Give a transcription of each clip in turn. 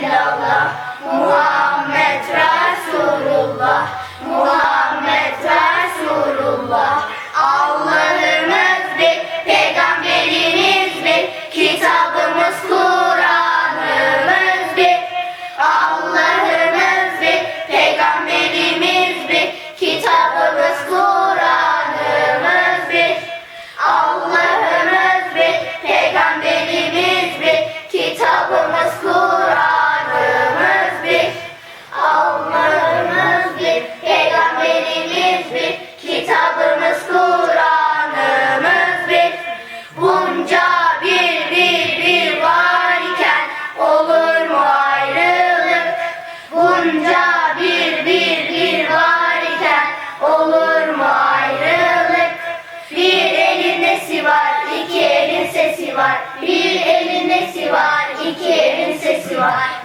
illallah Muhammed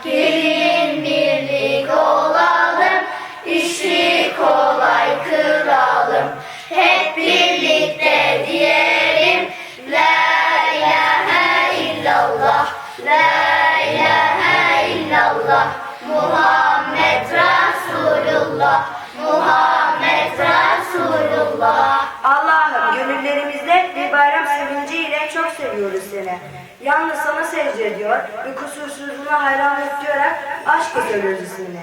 Kiri seviyoruz seni. Yalnız sana secde ediyor ve kusursuzluğuna hayranlık duyarak aşk ediyoruz ismini.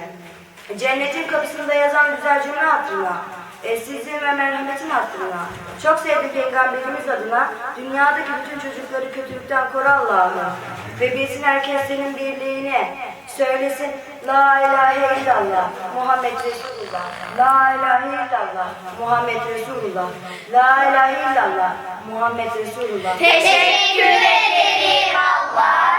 Cennetin kapısında yazan güzel cümle hatırına, eşsizliğin ve merhametin hatırına. Çok sevdiğim peygamberimiz adına dünyadaki bütün çocukları kötülükten koru Allah'ım. Ve bilsin herkes senin birliğini. Söylesin La ilahe illallah Muhammed Resulullah. La ilahe illallah Muhammed Resulullah. La ilahe illallah Muhammed Resulullah. Teşekkür ederim Allah'ım.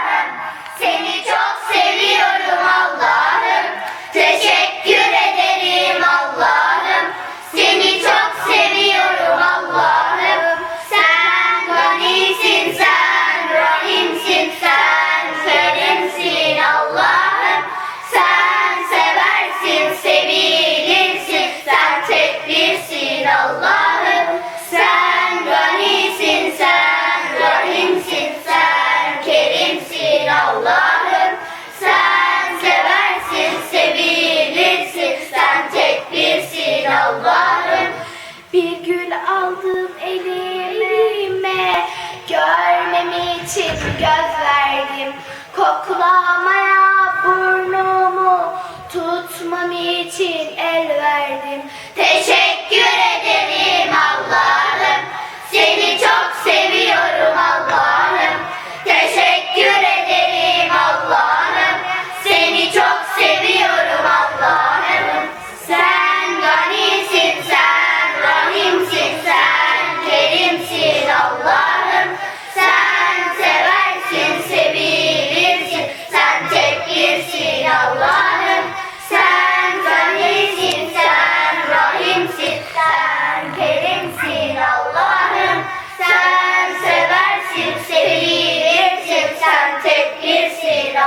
Aldım elime, görmem için göz verdim. Koklamaya burnumu, tutmam için el verdim. Teşekkür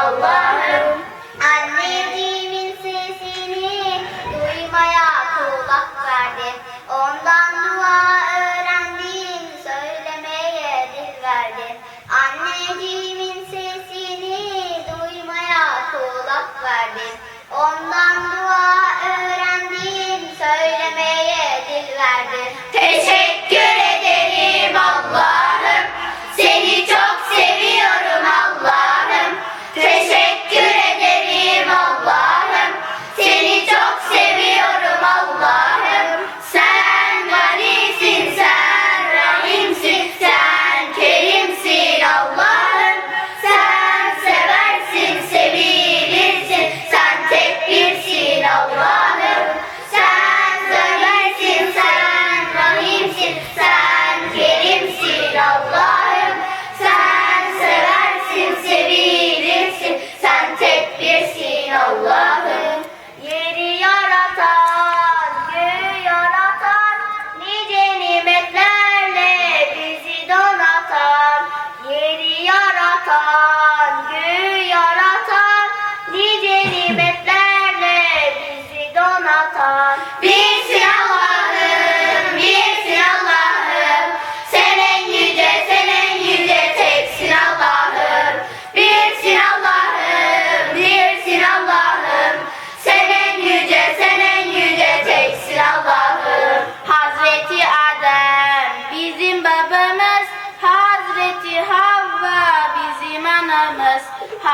Allah'ım. Anneciğimin sesini duymaya kulak verdim. Ondan dua öğrendim, söylemeye dil verdim. Anneciğimin sesini duymaya kulak verdim. Ondan dua öğrendim, söylemeye dil verdim.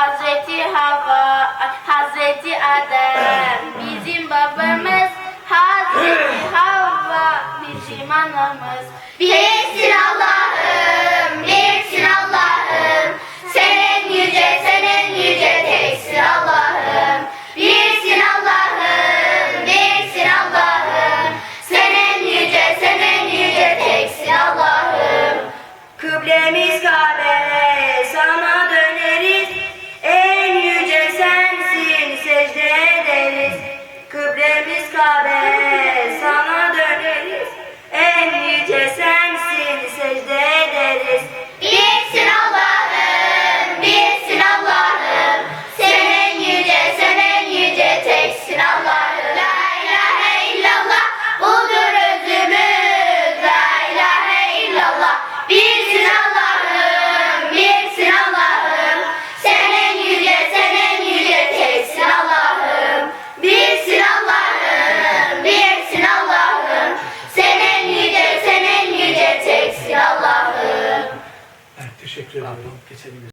Hazreti Hava, Hazreti Adem bizim babamız Hazreti Havva bizim anamız. Biz silahlı